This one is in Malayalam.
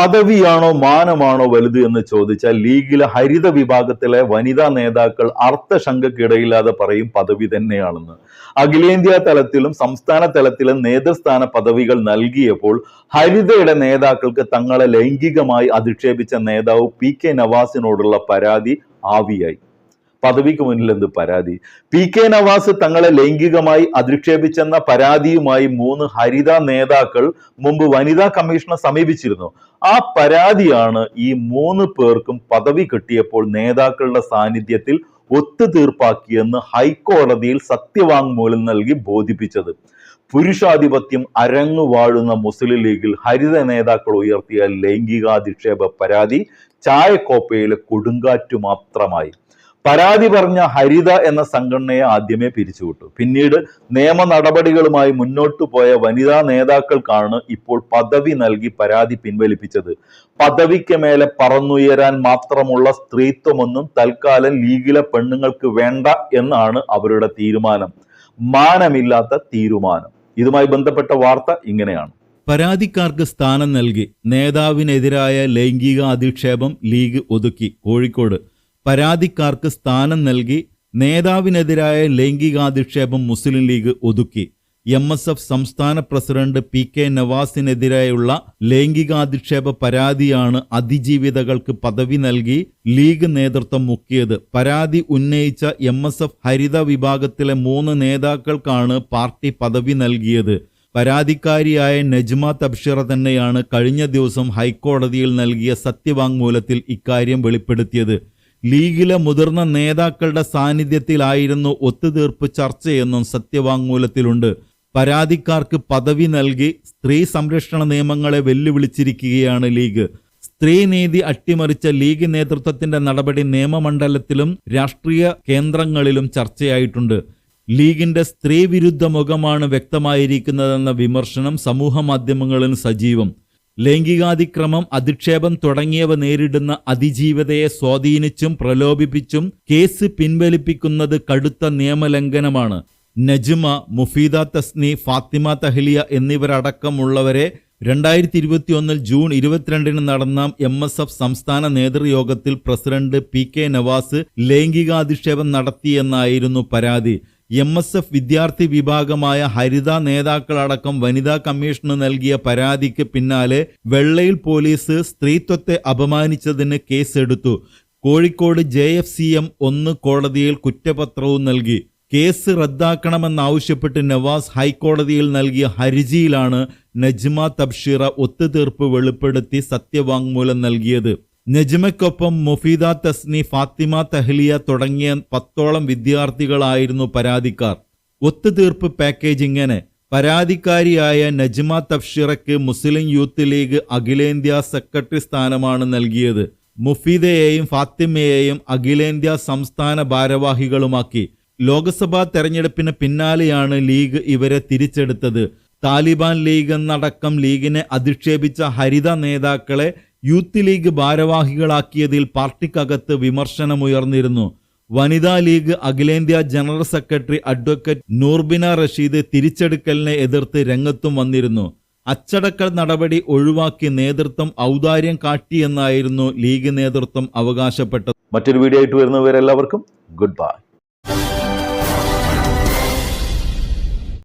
പദവിയാണോ മാനമാണോ വലുത് എന്ന് ചോദിച്ചാൽ ലീഗിലെ ഹരിത വിഭാഗത്തിലെ വനിതാ നേതാക്കൾ അർത്ഥശങ്കക്കിടയില്ലാതെ പറയും പദവി തന്നെയാണെന്ന്. അഖിലേന്ത്യാ തലത്തിലും സംസ്ഥാന തലത്തിലും നേതൃസ്ഥാന പദവികൾ നൽകിയപ്പോൾ ഹരിതയുടെ നേതാക്കൾക്ക് തങ്ങളെ ലൈംഗികമായി അധിക്ഷേപിച്ച നേതാവ് പി കെ നവാസിനോടുള്ള പരാതി ആവിയായി. പദവിക്ക് മുന്നിൽ എന്ത് പരാതി? പി കെ നവാസ് തങ്ങളെ ലൈംഗികമായി അധിക്ഷേപിച്ചെന്ന പരാതിയുമായി മൂന്ന് ഹരിത നേതാക്കൾ മുമ്പ് വനിതാ കമ്മീഷനെ സമീപിച്ചിരുന്നു. ആ പരാതിയാണ് ഈ മൂന്ന് പേർക്കും പദവി കിട്ടിയപ്പോൾ നേതാക്കളുടെ സാന്നിധ്യത്തിൽ ഒത്തുതീർപ്പാക്കിയെന്ന് ഹൈക്കോടതിയിൽ സത്യവാങ്മൂലം നൽകി ബോധിപ്പിച്ചത്. പുരുഷാധിപത്യം അരങ്ങു വാഴുന്ന മുസ്ലിം ലീഗിൽ ഹരിത നേതാക്കൾ ഉയർത്തിയ ലൈംഗികാധിക്ഷേപ പരാതി ചായക്കോപ്പയിലെ കൊടുങ്കാറ്റു മാത്രമായി. പരാതി പറഞ്ഞ ഹരിത എന്ന സംഘടനയെ ആദ്യമേ പിരിച്ചുവിട്ടു. പിന്നീട് നിയമ നടപടികളുമായി മുന്നോട്ടു പോയ വനിതാ നേതാക്കൾക്കാണ് ഇപ്പോൾ പദവി നൽകി പരാതി പിൻവലിപ്പിച്ചത്. പദവിക്ക് മേലെ പറന്നുയരാൻ മാത്രമുള്ള സ്ത്രീത്വമൊന്നും തൽക്കാലം ലീഗിലെ പെണ്ണുങ്ങൾക്ക് വേണ്ട എന്നാണ് അവരുടെ തീരുമാനം. മാനമില്ലാത്ത തീരുമാനം. ഇതുമായി ബന്ധപ്പെട്ട വാർത്ത ഇങ്ങനെയാണ്. പരാതിക്കാർക്ക് സ്ഥാനം നൽകി നേതാവിനെതിരായ ലൈംഗിക അധിക്ഷേപം ലീഗ് ഒതുക്കി കോഴിക്കോട്. പരാതിക്കാർക്ക് സ്ഥാനം നൽകി നേതാവിനെതിരായ ലൈംഗികാധിക്ഷേപം മുസ്ലിം ലീഗ് ഒതുക്കി. എം എസ് എഫ് സംസ്ഥാന പ്രസിഡന്റ് പി കെ നവാസിനെതിരെയുള്ള ലൈംഗികാധിക്ഷേപ പരാതിയാണ് അതിജീവിതകൾക്ക് പദവി നൽകി ലീഗ് നേതൃത്വം മുക്കിയത്. പരാതി ഉന്നയിച്ച എം എസ് എഫ് ഹരിത വിഭാഗത്തിലെ മൂന്ന് നേതാക്കൾക്കാണ് പാർട്ടി പദവി നൽകിയത്. പരാതിക്കാരിയായ നജ്മ തബ്ഷിറ തന്നെയാണ് കഴിഞ്ഞ ദിവസം ഹൈക്കോടതിയിൽ നൽകിയ സത്യവാങ്മൂലത്തിൽ ഇക്കാര്യം വെളിപ്പെടുത്തിയത്. ലീഗിലെ മുതിർന്ന നേതാക്കളുടെ സാന്നിധ്യത്തിലായിരുന്നു ഒത്തുതീർപ്പ് ചർച്ചയെന്നും സത്യവാങ്മൂലത്തിലുണ്ട്. പരാതിക്കാർക്ക് പദവി നൽകി സ്ത്രീ സംരക്ഷണ നിയമങ്ങളെ വെല്ലുവിളിച്ചിരിക്കുകയാണ് ലീഗ്. സ്ത്രീനീതി അട്ടിമറിച്ച ലീഗ് നേതൃത്വത്തിന്റെ നടപടി നിയമമണ്ഡലത്തിലും രാഷ്ട്രീയ കേന്ദ്രങ്ങളിലും ചർച്ചയായിട്ടുണ്ട്. ലീഗിന്റെ സ്ത്രീവിരുദ്ധ മുഖമാണ് വ്യക്തമായിരിക്കുന്നതെന്ന വിമർശനം സമൂഹ മാധ്യമങ്ങളിൽ സജീവം. ലൈംഗികാതിക്രമം അധിക്ഷേപം തുടങ്ങിയവ നേരിടുന്ന അതിജീവതയെ സ്വാധീനിച്ചും പ്രലോഭിപ്പിച്ചും കേസ് പിൻവലിപ്പിക്കുന്നത് കടുത്ത നിയമലംഘനമാണ്. നജ്മ മുഫീദ തസ്നി ഫാത്തിമ തഹ്ലിയ എന്നിവരടക്കമുള്ളവരെ രണ്ടായിരത്തി ഇരുപത്തിയൊന്നിൽ ജൂൺ ഇരുപത്തിരണ്ടിന് നടന്ന എം എസ് എഫ് സംസ്ഥാന നേതൃയോഗത്തിൽ പ്രസിഡന്റ് പി കെ നവാസ് ലൈംഗികാധിക്ഷേപം നടത്തിയെന്നായിരുന്നു പരാതി. എം എസ് എഫ് വിദ്യാർത്ഥി വിഭാഗമായ ഹരിത നേതാക്കളടക്കം വനിതാ കമ്മീഷന് നൽകിയ പരാതിക്ക് പിന്നാലെ വെള്ളയിൽ പോലീസ് സ്ത്രീത്വത്തെ അപമാനിച്ചതിന് കേസെടുത്തു. Kozhikode J F C M ഒന്ന് കോടതിയിൽ കുറ്റപത്രവും നൽകി. കേസ് റദ്ദാക്കണമെന്നാവശ്യപ്പെട്ട് നവാസ് ഹൈക്കോടതിയിൽ നൽകിയ ഹർജിയിലാണ് നജ്മ തബ്ഷീറ ഒത്തുതീർപ്പ് വെളിപ്പെടുത്തി സത്യവാങ്മൂലം നൽകിയത്. നജ്മയ്ക്കൊപ്പം മുഫീദ തസ്നി ഫാത്തിമ തഹ്ലിയ തുടങ്ങിയ പത്തോളം വിദ്യാർത്ഥികളായിരുന്നു പരാതിക്കാർ. ഒത്തുതീർപ്പ് പാക്കേജ് ഇങ്ങനെ. പരാതിക്കാരിയായ നജ്മ തഫ്ഷിറയ്ക്ക് മുസ്ലിം യൂത്ത് ലീഗ് അഖിലേന്ത്യാ സെക്രട്ടറി സ്ഥാനമാണ് നൽകിയത്. മുഫീദയെയും ഫാത്തിമയെയും അഖിലേന്ത്യാ സംസ്ഥാന ഭാരവാഹികളുമാക്കി. ലോക്സഭാ തെരഞ്ഞെടുപ്പിന് പിന്നാലെയാണ് ലീഗ് ഇവരെ തിരിച്ചെടുത്തത്. താലിബാൻ ലീഗ് എന്നടക്കം ലീഗിനെ അധിക്ഷേപിച്ച ഹരിത നേതാക്കളെ യൂത്ത് ലീഗ് ഭാരവാഹികളാക്കിയതിൽ പാർട്ടിക്കകത്ത് വിമർശനമുയർന്നിരുന്നു. വനിതാ ലീഗ് അഖിലേന്ത്യാ general secretary advocate Noorbina Rasheed തിരിച്ചെടുക്കലിനെ എതിർത്ത് രംഗത്തും വന്നിരുന്നു. അച്ചടക്ക നടപടി ഒഴിവാക്കി നേതൃത്വം ഔദാര്യം കാട്ടിയെന്നായിരുന്നു ലീഗ് നേതൃത്വം അവകാശപ്പെട്ടത്. മറ്റൊരു വീഡിയോ ആയിട്ട് വരുന്നവരെല്ലാവർക്കും ഗുഡ് ബൈ.